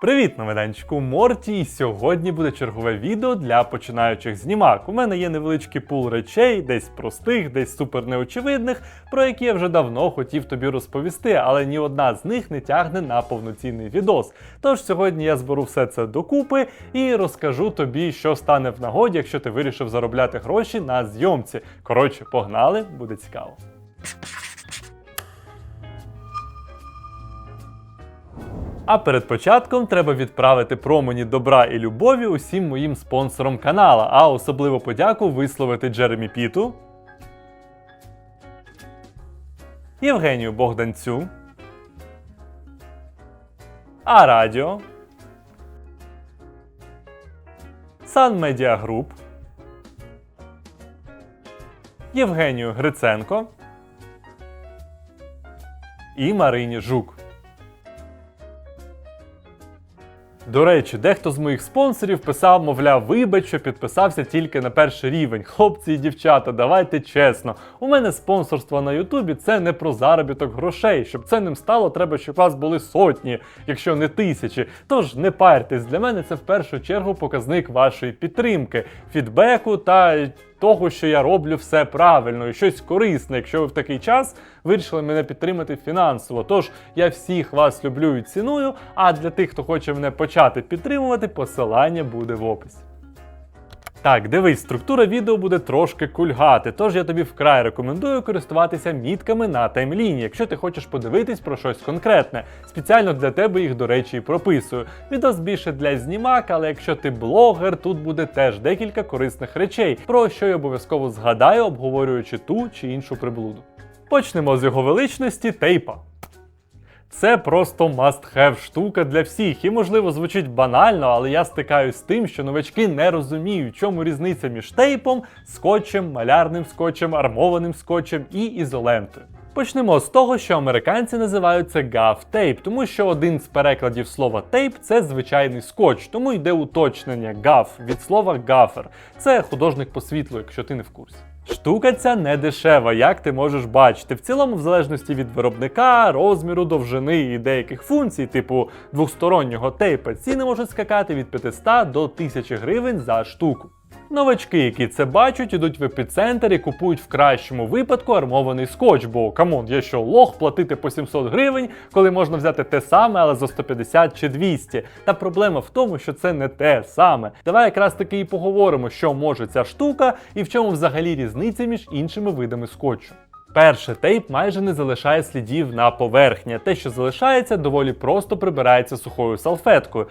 Привіт на майданчику Морті, і сьогодні буде чергове відео для починаючих знімак. У мене є невеличкий пул речей, десь простих, десь супер неочевидних, про які я вже давно хотів тобі розповісти, але ні одна з них не тягне на повноцінний відос. Тож сьогодні я зберу все це докупи і розкажу тобі, що стане в нагоді, якщо ти вирішив заробляти гроші на зйомці. Коротше, погнали, буде цікаво. А перед початком треба відправити промені добра і любові усім моїм спонсорам канала, а особливо подяку висловити Джеремі Піту, Євгенію Богданцю, А Радіо, Сан Медіа Груп, Євгенію Гриценко і Марині Жук. До речі, дехто з моїх спонсорів писав, мовляв, вибач, що підписався тільки на перший рівень. Хлопці і дівчата, давайте чесно. У мене спонсорство на Ютубі це не про заробіток грошей. Щоб це ним стало, треба, щоб вас були сотні, якщо не тисячі. Тож не парьтесь, для мене це в першу чергу показник вашої підтримки, фідбеку та того, що я роблю все правильно і щось корисне, якщо ви в такий час вирішили мене підтримати фінансово. Тож я всіх вас люблю і ціную. А для тих, хто хоче мене почати підтримувати, посилання буде в описі. Так, дивись, структура відео буде трошки кульгати, тож я тобі вкрай рекомендую користуватися мітками на таймліні, якщо ти хочеш подивитись про щось конкретне. Спеціально для тебе їх, до речі, і прописую. Відео більше для знімак, але якщо ти блогер, тут буде теж декілька корисних речей, про що я обов'язково згадаю, обговорюючи ту чи іншу приблуду. Почнемо з його величності тейпа. Це просто must-have штука для всіх. І можливо звучить банально, але я стикаюсь з тим, що новачки не розуміють, чому різниця між тейпом, скотчем, малярним скотчем, армованим скотчем і ізолентою. Почнемо з того, що американці називають це gaff-tape, тому що один з перекладів слова тейп це звичайний скотч, тому йде уточнення gaff від слова гафер. Це художник по світлу, якщо ти не в курсі. Штука ця не дешева, як ти можеш бачити. В цілому, в залежності від виробника, розміру, довжини і деяких функцій, типу двостороннього тейпа, ціни можуть скакати від 500 до 1000 гривень за штуку. Новачки, які це бачать, ідуть в епіцентр і купують в кращому випадку армований скотч, бо камон, є що лох платити по 700 гривень, коли можна взяти те саме, але за 150 чи 200. Та проблема в тому, що це не те саме. Давай якраз таки і поговоримо, що може ця штука і в чому взагалі різниця між іншими видами скотчу. Перше, тейп майже не залишає слідів на поверхні. Те, що залишається, доволі просто прибирається сухою салфеткою.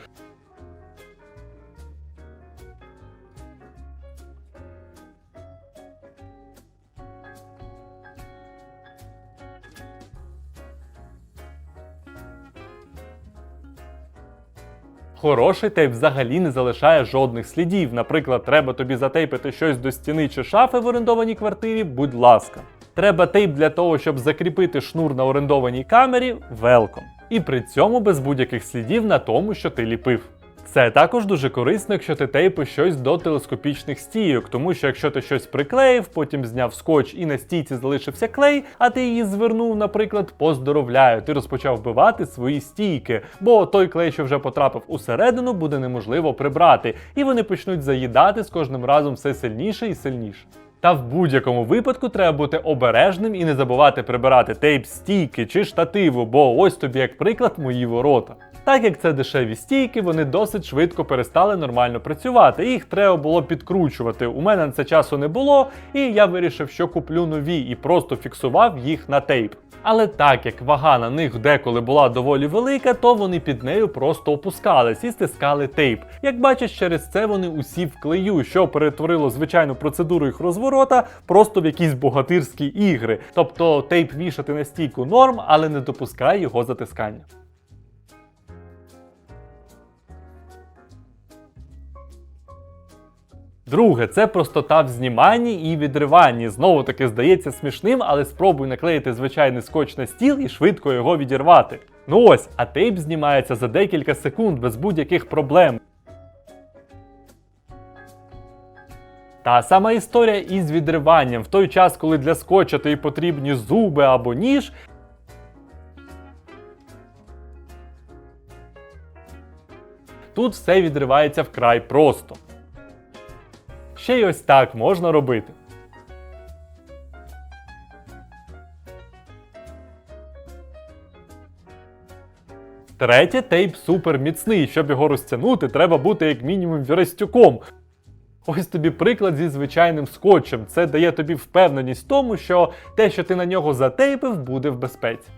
Хороший тейп взагалі не залишає жодних слідів. Наприклад, треба тобі затейпити щось до стіни чи шафи в орендованій квартирі, будь ласка. Треба тейп для того, щоб закріпити шнур на орендованій камері велком. І при цьому без будь-яких слідів на тому, що ти ліпив. Це також дуже корисно, якщо ти тейпиш щось до телескопічних стійок, тому що якщо ти щось приклеїв, потім зняв скотч і на стійці залишився клей, а ти її звернув, наприклад, поздоровляю, ти розпочав вбивати свої стійки, бо той клей, що вже потрапив усередину, буде неможливо прибрати, і вони почнуть заїдати з кожним разом все сильніше і сильніше. Та в будь-якому випадку треба бути обережним і не забувати прибирати тейп стійки чи штативу, бо ось тобі, як приклад, мої ворота. Так як це дешеві стійки, вони досить швидко перестали нормально працювати. Їх треба було підкручувати. У мене на це часу не було, і я вирішив, що куплю нові і просто фіксував їх на тейп. Але так як вага на них деколи була доволі велика, то вони під нею просто опускались і стискали тейп. Як бачиш, через це вони усі в клею, що перетворило звичайну процедуру їх розворота просто в якісь богатирські ігри. Тобто тейп вішати на стійку норм, але не допускає його затискання. Друге, це простота в зніманні і відриванні. Знову таки здається смішним, але спробуй наклеїти звичайний скотч на стіл і швидко його відірвати. Ну ось, а тейп знімається за декілька секунд без будь-яких проблем. Та сама історія із відриванням. В той час, коли для скотча тобі потрібні зуби або ніж, тут все відривається вкрай просто. Ще й ось так можна робити. Третє, тейп супер міцний. Щоб його розтягнути, треба бути як мінімум вірастюком. Ось тобі приклад зі звичайним скотчем. Це дає тобі впевненість в тому, що те, що ти на нього затейпив, буде в безпеці.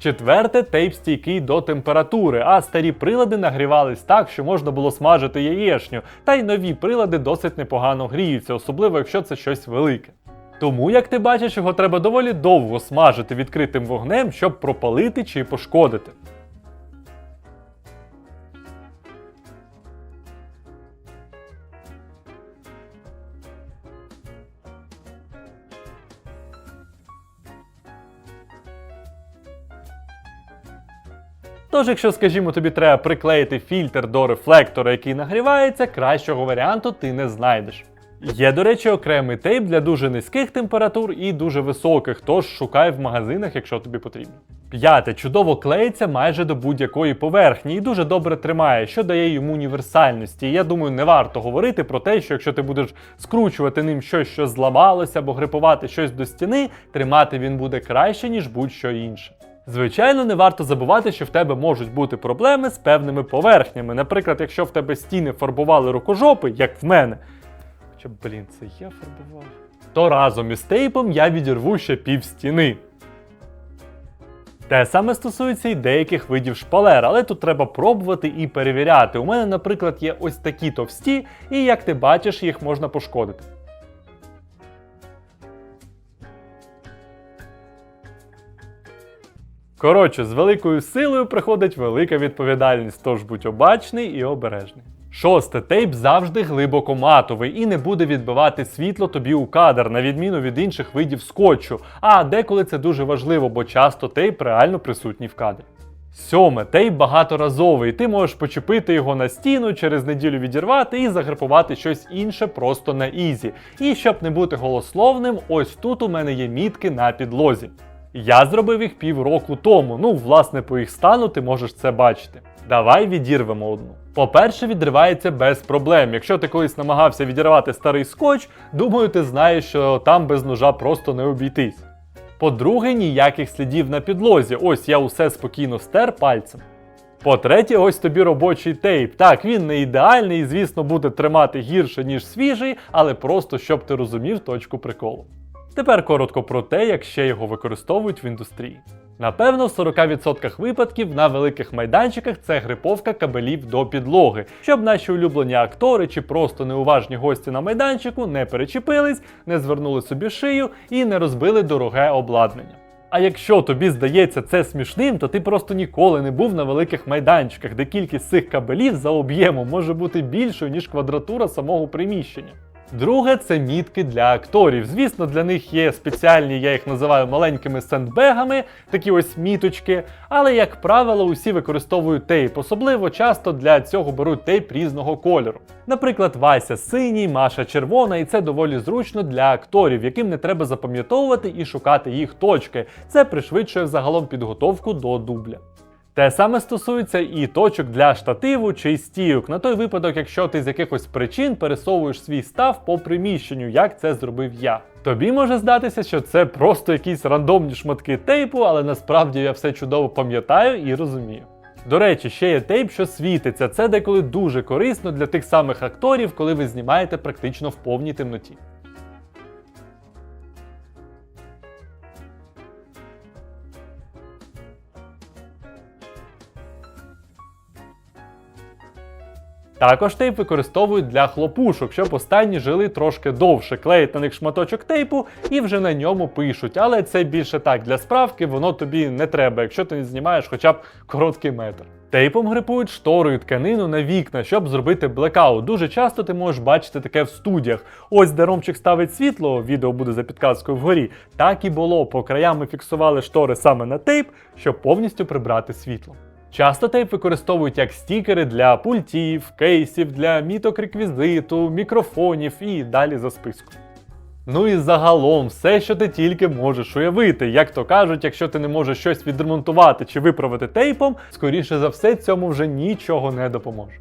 Четверте, тейп стійкий до температури, а старі прилади нагрівались так, що можна було смажити яєчню, та й нові прилади досить непогано гріються, особливо якщо це щось велике. Тому, як ти бачиш, його треба доволі довго смажити відкритим вогнем, щоб пропалити чи пошкодити. Тож, якщо, скажімо, тобі треба приклеїти фільтр до рефлектора, який нагрівається, кращого варіанту ти не знайдеш. Є, до речі, окремий тейп для дуже низьких температур і дуже високих, тож шукай в магазинах, якщо тобі потрібно. П'яте чудово клеїться майже до будь-якої поверхні і дуже добре тримає, що дає йому універсальності. І я думаю, не варто говорити про те, що якщо ти будеш скручувати ним щось, що зламалося, або грипувати щось до стіни, тримати він буде краще, ніж будь-що інше. Звичайно, не варто забувати, що в тебе можуть бути проблеми з певними поверхнями. Наприклад, якщо в тебе стіни фарбували рукожопи, як в мене. Хоча, блін, це я фарбував. То разом із тейпом я відірву ще пів стіни. Те саме стосується і деяких видів шпалер, але тут треба пробувати і перевіряти. У мене, наприклад, є ось такі товсті, і як ти бачиш, їх можна пошкодити. Коротше, з великою силою приходить велика відповідальність, тож будь обачний і обережний. Шосте, тейп завжди глибоко матовий і не буде відбивати світло тобі у кадр, на відміну від інших видів скотчу. А деколи це дуже важливо, бо часто тейп реально присутній в кадрі. Сьоме, тейп багаторазовий. Ти можеш почепити його на стіну, через неділю відірвати і загрипувати щось інше просто на ізі. І щоб не бути голословним, ось тут у мене є мітки на підлозі. Я зробив їх півроку тому. Ну, власне, по їх стану ти можеш це бачити. Давай відірвемо одну. По-перше, відривається без проблем. Якщо ти колись намагався відірвати старий скотч, думаю, ти знаєш, що там без ножа просто не обійтись. По-друге, ніяких слідів на підлозі. Ось я усе спокійно стер пальцем. По-третє, ось тобі робочий тейп. Так, він не ідеальний і, звісно, буде тримати гірше, ніж свіжий, але просто щоб ти розумів точку приколу. Тепер коротко про те, як ще його використовують в індустрії. Напевно, в 40% випадків на великих майданчиках це гриповка кабелів до підлоги, щоб наші улюблені актори чи просто неуважні гості на майданчику не перечепились, не звернули собі шию і не розбили дороге обладнання. А якщо тобі здається це смішним, то ти просто ніколи не був на великих майданчиках, де кількість цих кабелів за об'ємом може бути більшою, ніж квадратура самого приміщення. Друге це мітки для акторів. Звісно, для них є спеціальні, я їх називаю маленькими сендбегами, такі ось міточки. Але, як правило, усі використовують тейп. Особливо часто для цього беруть тейп різного кольору. Наприклад, Вася синій, Маша червона, і це доволі зручно для акторів, яким не треба запам'ятовувати і шукати їх точки. Це пришвидшує загалом підготовку до дубля. Те саме стосується і точок для штативу чи стійок, на той випадок, якщо ти з якихось причин пересовуєш свій став по приміщенню, як це зробив я. Тобі може здатися, що це просто якісь рандомні шматки тейпу, але насправді я все чудово пам'ятаю і розумію. До речі, ще є тейп, що світиться. Це деколи дуже корисно для тих самих акторів, коли ви знімаєте практично в повній темноті. Також тейп використовують для хлопушок, щоб останні жили трошки довше, клеять на них шматочок тейпу і вже на ньому пишуть. Але це більше так для справки, воно тобі не треба, якщо ти не знімаєш хоча б короткий метр. Тейпом грипують шторою тканину на вікна, щоб зробити блекаут. Дуже часто ти можеш бачити таке в студіях. Ось де Ромчик ставить світло, відео буде за підказкою вгорі. Так і було. По краям фіксували штори саме на тейп, щоб повністю прибрати світло. Часто тейп використовують як стікери для пультів, кейсів, для міток реквізиту, мікрофонів і далі за списком. Ну і загалом все, що ти тільки можеш уявити. Як то кажуть, якщо ти не можеш щось відремонтувати чи виправити тейпом, скоріше за все, цьому вже нічого не допоможе.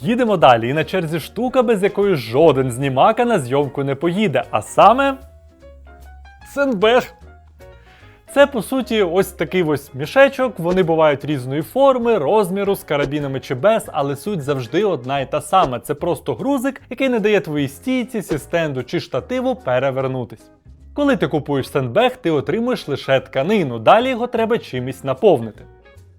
Їдемо далі, і на черзі штука, без якої жоден знімака на зйомку не поїде, а саме. Сенбег. Це по суті ось такий ось мішечок. Вони бувають різної форми, розміру, з карабінами чи без, але суть завжди одна і та сама. Це просто грузик, який не дає твоїй стійці, сістенду чи штативу перевернутись. Коли ти купуєш сендбег, ти отримуєш лише тканину, далі його треба чимось наповнити.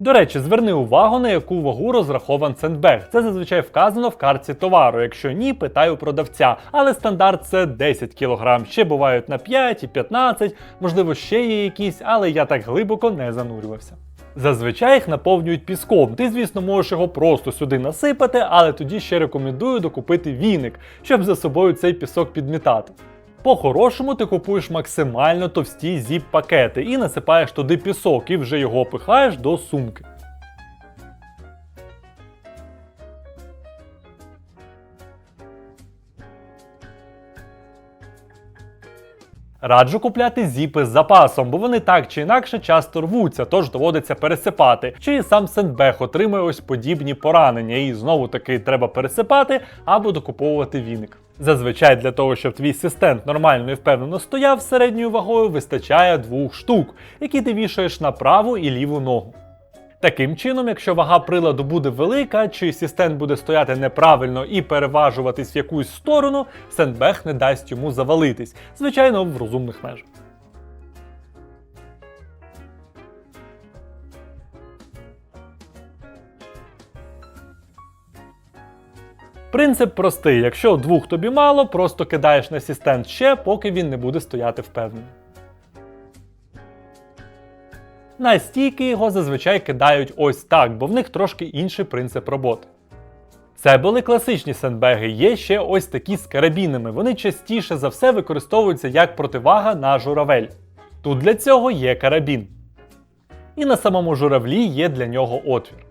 До речі, зверни увагу, на яку вагу розрахован сендбег. Це зазвичай вказано в картці товару. Якщо ні, питай у продавця. Але стандарт це 10 кг. Ще бувають на 5 і 15, можливо, ще є якісь, але я так глибоко не занурювався. Зазвичай їх наповнюють піском. Ти, звісно, можеш його просто сюди насипати, але тоді ще рекомендую докупити віник, щоб за собою цей пісок підмітати. По-хорошому ти купуєш максимально товсті зіп-пакети і насипаєш туди пісок, і вже його пихаєш до сумки. Раджу купляти зіпи з запасом, бо вони так чи інакше часто рвуться, тож доводиться пересипати. Чи сам Сендбег отримує ось подібні поранення, і знову таки треба пересипати або докуповувати віник. Зазвичай для того, щоб твій асистент нормально і впевнено стояв середньою вагою, вистачає двох штук, які ти вішаєш на праву і ліву ногу. Таким чином, якщо вага приладу буде велика, чи асистент буде стояти неправильно і переважуватись в якусь сторону, сендбег не дасть йому завалитись, звичайно, в розумних межах. Принцип простий: якщо двох тобі мало, просто кидаєш на асистент ще, поки він не буде стояти впевнено. На стійки його зазвичай кидають ось так, бо в них трошки інший принцип роботи. Це були класичні сендбеги, є ще ось такі з карабінами. Вони частіше за все використовуються як противага на журавель. Тут для цього є карабін. І на самому журавлі є для нього отвір.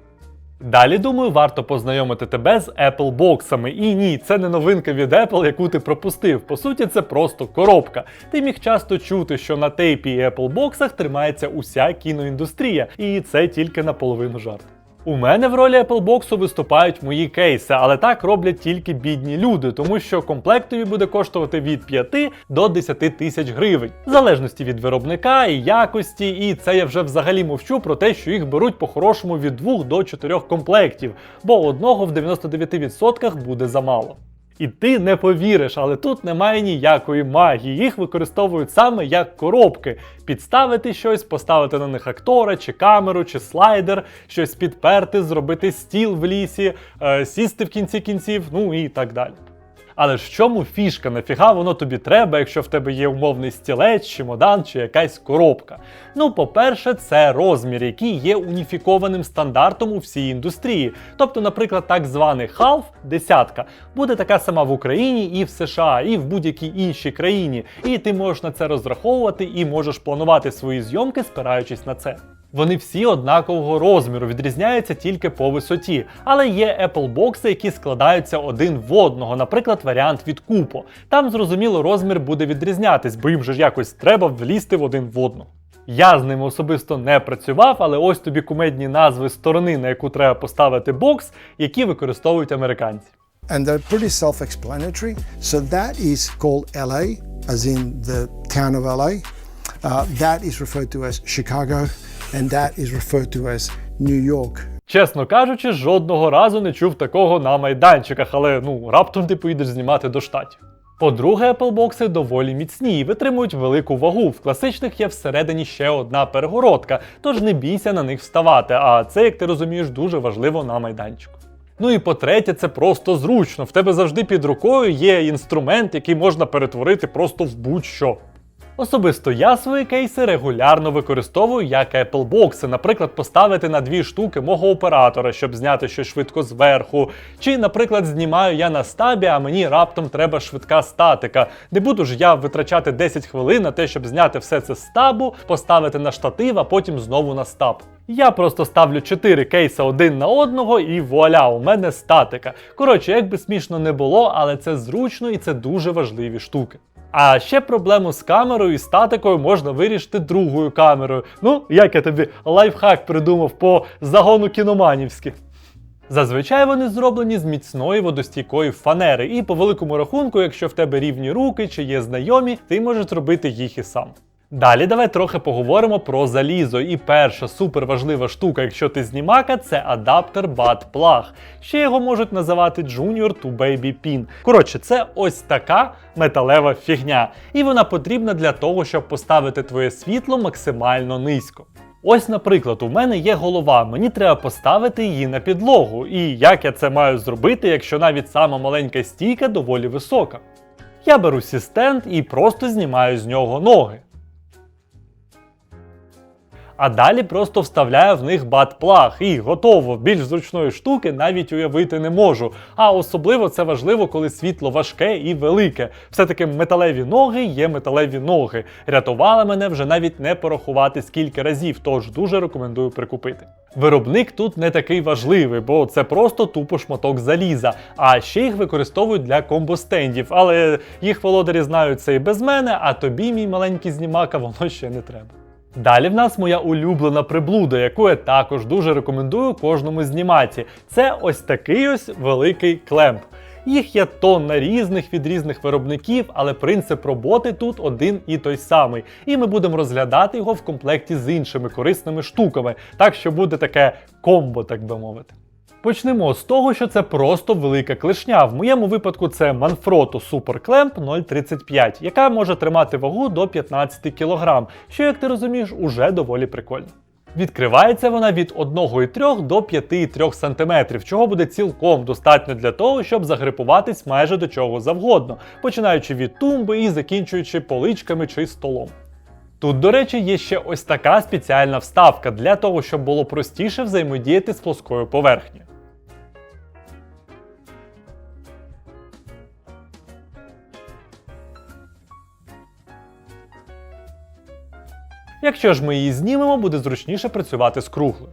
Далі, думаю, варто познайомити тебе з Apple боксами. І ні, це не новинка від Apple, яку ти пропустив. По суті, це просто коробка. Ти міг часто чути, що на тейпі і Apple боксах тримається уся кіноіндустрія, і це тільки наполовину жарт. У мене в ролі Apple Box виступають мої кейси, але так роблять тільки бідні люди, тому що комплект тобі буде коштувати від 5 до 10 тисяч гривень, в залежності від виробника і якості. І це я вже взагалі мовчу про те, що їх беруть по-хорошому від 2 до 4 комплектів, бо одного в 99% буде замало. І ти не повіриш, але тут немає ніякої магії. Їх використовують саме як коробки: підставити щось, поставити на них актора, чи камеру, чи слайдер, щось підперти, зробити стіл в лісі, е, сісти в кінці кінців, ну і так далі. Але ж в чому фішка? Нафіга воно тобі треба, якщо в тебе є умовний стілець, чемодан чи якась коробка? Ну, по-перше, це розмір, який є уніфікованим стандартом у всій індустрії. Тобто, наприклад, так званий half, десятка, буде така сама в Україні і в США, і в будь-якій іншій країні. І ти можеш на це розраховувати і можеш планувати свої зйомки, спираючись на це. Вони всі однакового розміру, відрізняються тільки по висоті. Але є Apple бокси, які складаються один в одного, наприклад, варіант від Купо. Там, зрозуміло, розмір буде відрізнятись, бо їм же ж якось треба влізти в один в одного. Я з ними особисто не працював, але ось тобі кумедні назви сторони, на яку треба поставити бокс, які використовують американці. and they're pretty self-explanatory. So that is called LA, as in the town of LA. Uh, that is referred to as Chicago, and that is referred to as New York. Чесно кажучи, жодного разу не чув такого на майданчиках, але ну раптом ти поїдеш знімати до штатів. По-друге, Apple бокси доволі міцні і витримують велику вагу. В класичних є всередині ще одна перегородка, тож не бійся на них вставати. А це, як ти розумієш, дуже важливо на майданчику. Ну і по-третє, це просто зручно. В тебе завжди під рукою є інструмент, який можна перетворити просто в будь-що. Особисто я свої кейси регулярно використовую як Apple бокси, наприклад, поставити на дві штуки мого оператора, щоб зняти щось швидко зверху. Чи, наприклад, знімаю я на стабі, а мені раптом треба швидка статика. Не буду ж я витрачати 10 хвилин на те, щоб зняти все це з стабу, поставити на штатив, а потім знову на стаб. Я просто ставлю 4 кейси один на одного і вуаля, у мене статика. Коротше, як би смішно не було, але це зручно і це дуже важливі штуки. А ще проблему з камерою і статикою можна вирішити другою камерою. Ну, як я тобі лайфхак придумав по загону кіноманівськи. Зазвичай вони зроблені з міцної водостійкої фанери, і по великому рахунку, якщо в тебе рівні руки чи є знайомі, ти можеш зробити їх і сам. Далі давай трохи поговоримо про залізо. І перша суперважлива штука, якщо ти знімака, це адаптер Bud Plug. Ще його можуть називати Junior to Baby Pin. Коротше, це ось така металева фігня, і вона потрібна для того, щоб поставити твоє світло максимально низько. Ось, наприклад, у мене є голова, мені треба поставити її на підлогу. І як я це маю зробити, якщо навіть сама маленька стійка доволі висока? Я беру сі стенд і просто знімаю з нього ноги. А далі просто вставляю в них бат-плаг і готово. Більш зручної штуки навіть уявити не можу. А особливо це важливо, коли світло важке і велике. Все-таки металеві ноги є металеві ноги. Рятували мене вже навіть не порахувати скільки разів, тож дуже рекомендую прикупити. Виробник тут не такий важливий, бо це просто тупо шматок заліза. А ще їх використовують для комбостендів, але їх володарі знають це і без мене, а тобі, мій маленький знімака, воно ще не треба. Далі в нас моя улюблена приблуда, яку я також дуже рекомендую кожному зніматі. Це ось такий ось великий клемп. Їх є тонна різних від різних виробників, але принцип роботи тут один і той самий. І ми будемо розглядати його в комплекті з іншими корисними штуками, так що буде таке комбо, так би мовити. Почнемо з того, що це просто велика клешня. В моєму випадку це Manfrotto Super Clamp 035, яка може тримати вагу до 15 кг, що, як ти розумієш, уже доволі прикольно. Відкривається вона від 1,3 до 5,3 см, чого буде цілком достатньо для того, щоб загрипуватись майже до чого завгодно, починаючи від тумби і закінчуючи поличками чи столом. Тут, до речі, є ще ось така спеціальна вставка для того, щоб було простіше взаємодіяти з плоскою поверхнею. Якщо ж ми її знімемо, буде зручніше працювати з круглою.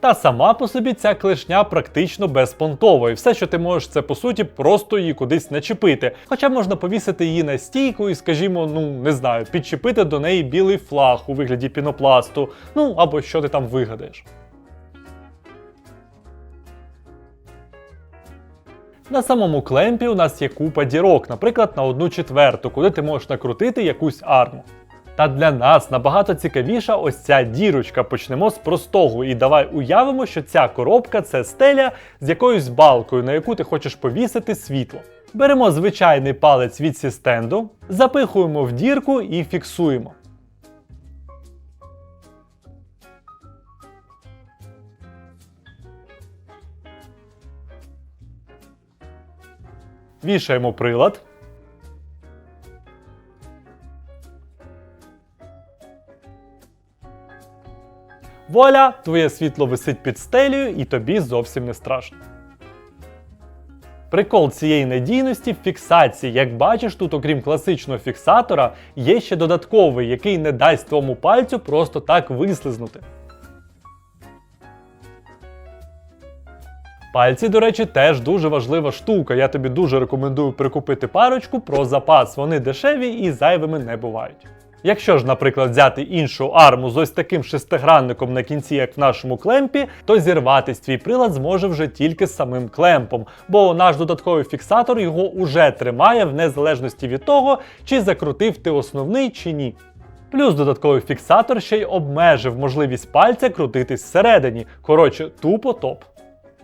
Та сама по собі ця клешня практично безпонтова, і все, що ти можеш, це по суті просто її кудись начепити. Хоча можна повісити її на стійку і, скажімо, ну не знаю, підчепити до неї білий флаг у вигляді пінопласту, ну або що ти там вигадаєш. На самому клемпі у нас є купа дірок, наприклад, на одну четверту, куди ти можеш накрутити якусь арму. Та для нас набагато цікавіша ось ця дірочка. Почнемо з простого. І давай уявимо, що ця коробка це стеля з якоюсь балкою, на яку ти хочеш повісити світло. Беремо звичайний палець від сістенду, запихуємо в дірку і фіксуємо. Вішаємо прилад. Вуаля, твоє світло висить під стелею і тобі зовсім не страшно. Прикол цієї надійності в фіксації. Як бачиш, тут, окрім класичного фіксатора, є ще додатковий, який не дасть твоєму пальцю просто так вислизнути. Пальці, до речі, теж дуже важлива штука. Я тобі дуже рекомендую прикупити парочку про запас. Вони дешеві і зайвими не бувають. Якщо ж, наприклад, взяти іншу арму з ось таким шестигранником на кінці, як в нашому клемпі, то зірватись твій прилад зможе вже тільки з самим клемпом, бо наш додатковий фіксатор його уже тримає в незалежності від того, чи закрутив ти основний чи ні. Плюс додатковий фіксатор ще й обмежив можливість пальця крутитись всередині. Коротше, тупо топ.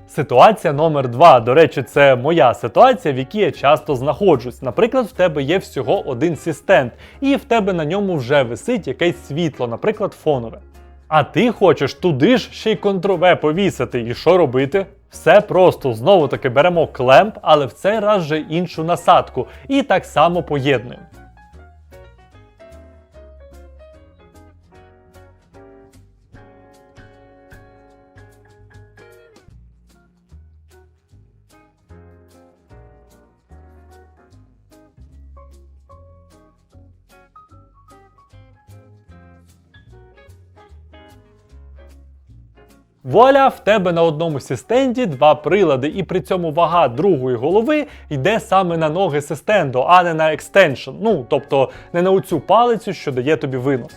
Ситуація номер два. До речі, це моя ситуація, в якій я часто знаходжусь. Наприклад, в тебе є всього один сістенд, і в тебе на ньому вже висить якесь світло, наприклад, фонове. А ти хочеш туди ж ще й контрове повісити. І що робити? Все просто знову таки беремо клемп, але в цей раз вже іншу насадку, і так само поєднуємо. Вуаля, в тебе на одному сістенді два прилади, і при цьому вага другої голови йде саме на ноги систенду, а не на екстеншн. Ну, тобто не на оцю палицю, що дає тобі винос.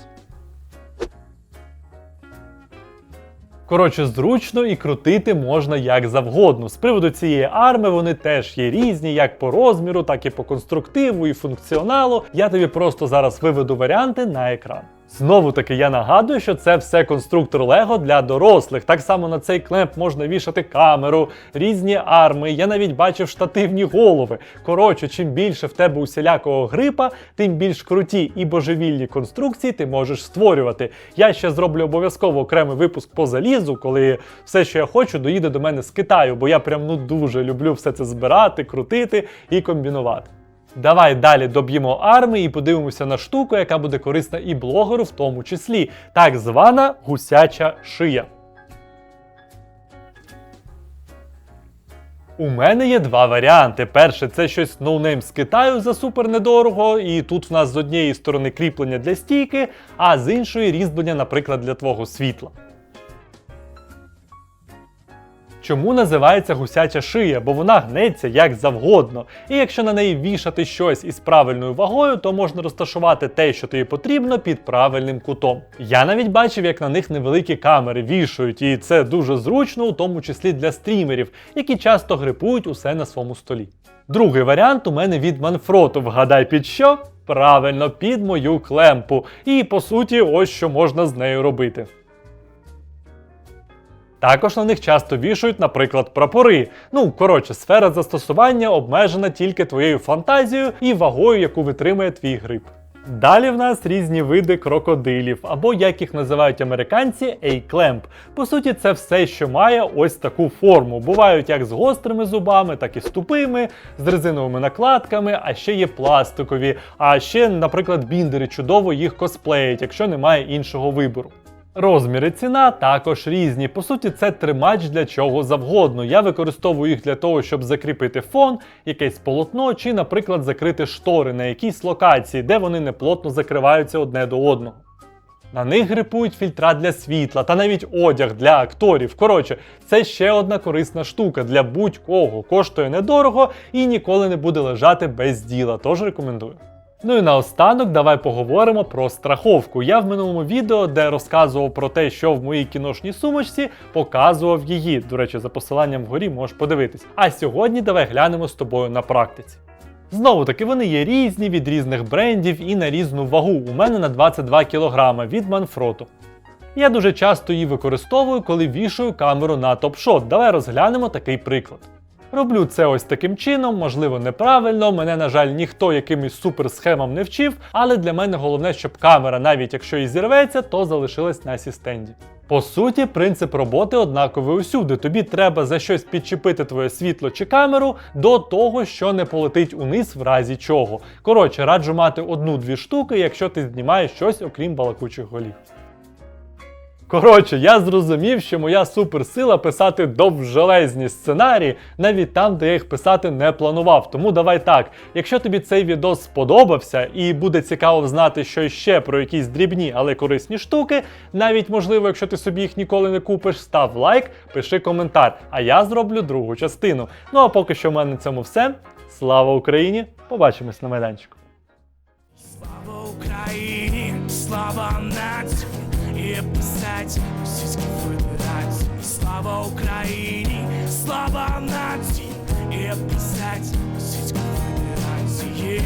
Коротше, зручно і крутити можна як завгодно. З приводу цієї арми вони теж є різні, як по розміру, так і по конструктиву і функціоналу. Я тобі просто зараз виведу варіанти на екран. Знову таки я нагадую, що це все конструктор Лего для дорослих. Так само на цей клемп можна вішати камеру, різні арми. Я навіть бачив штативні голови. Коротше, чим більше в тебе усілякого грипа, тим більш круті і божевільні конструкції ти можеш створювати. Я ще зроблю обов'язково окремий випуск по залізу, коли все, що я хочу, доїде до мене з Китаю, бо я прям ну дуже люблю все це збирати, крутити і комбінувати. Давай далі доб'ємо армії і подивимося на штуку, яка буде корисна і блогеру в тому числі, так звана гусяча шия. У мене є два варіанти. Перше, це щось ноунейм з Китаю за супер недорого, і тут в нас з однієї сторони кріплення для стійки, а з іншої різьблення, наприклад, для твого світла. Чому називається гусяча шия? Бо вона гнеться як завгодно. І якщо на неї вішати щось із правильною вагою, то можна розташувати те, що тобі потрібно, під правильним кутом. Я навіть бачив, як на них невеликі камери вішають, і це дуже зручно, у тому числі для стрімерів, які часто грипують усе на своєму столі. Другий варіант у мене від Манфроту. Вгадай під що? Правильно, під мою клемпу. І по суті, ось що можна з нею робити. Також на них часто вішають, наприклад, прапори. Ну, коротше, сфера застосування обмежена тільки твоєю фантазією і вагою, яку витримує твій гриб. Далі в нас різні види крокодилів, або як їх називають американці, A-clamp. По суті, це все, що має ось таку форму. Бувають як з гострими зубами, так і з тупими, з резиновими накладками, а ще є пластикові. А ще, наприклад, біндери чудово їх косплеять, якщо немає іншого вибору. Розміри ціна також різні. По суті, це тримач для чого завгодно. Я використовую їх для того, щоб закріпити фон, якесь полотно, чи, наприклад, закрити штори на якійсь локації, де вони неплотно закриваються одне до одного. На них грипують фільтра для світла та навіть одяг для акторів. Коротше, це ще одна корисна штука для будь-кого. Коштує недорого і ніколи не буде лежати без діла. Тож рекомендую. Ну і наостанок давай поговоримо про страховку. Я в минулому відео, де розказував про те, що в моїй кіношній сумочці, показував її. До речі, за посиланням вгорі можеш подивитись. А сьогодні давай глянемо з тобою на практиці. Знову таки, вони є різні від різних брендів і на різну вагу. У мене на 22 кг від Manfrotto. Я дуже часто її використовую, коли вішаю камеру на топшот. Давай розглянемо такий приклад. Роблю це ось таким чином, можливо, неправильно. Мене, на жаль, ніхто якимось суперсхемам не вчив, але для мене головне, щоб камера, навіть якщо і зірветься, то залишилась на сістенді. По суті, принцип роботи однаковий усюди. Тобі треба за щось підчепити твоє світло чи камеру до того, що не полетить униз в разі чого. Коротше, раджу мати одну-дві штуки, якщо ти знімаєш щось окрім балакучих голів. Коротше, я зрозумів, що моя суперсила писати довжелезні сценарії, навіть там, де я їх писати не планував. Тому давай так. Якщо тобі цей відео сподобався і буде цікаво знати, що ще про якісь дрібні, але корисні штуки, навіть можливо, якщо ти собі їх ніколи не купиш, став лайк, пиши коментар, а я зроблю другу частину. Ну а поки що в мене на цьому все. Слава Україні! Побачимось на майданчику. Слава Україні, слава нації, і писать Російській Федерації. Слава Україні, слава нації, і писать Російській Федерації.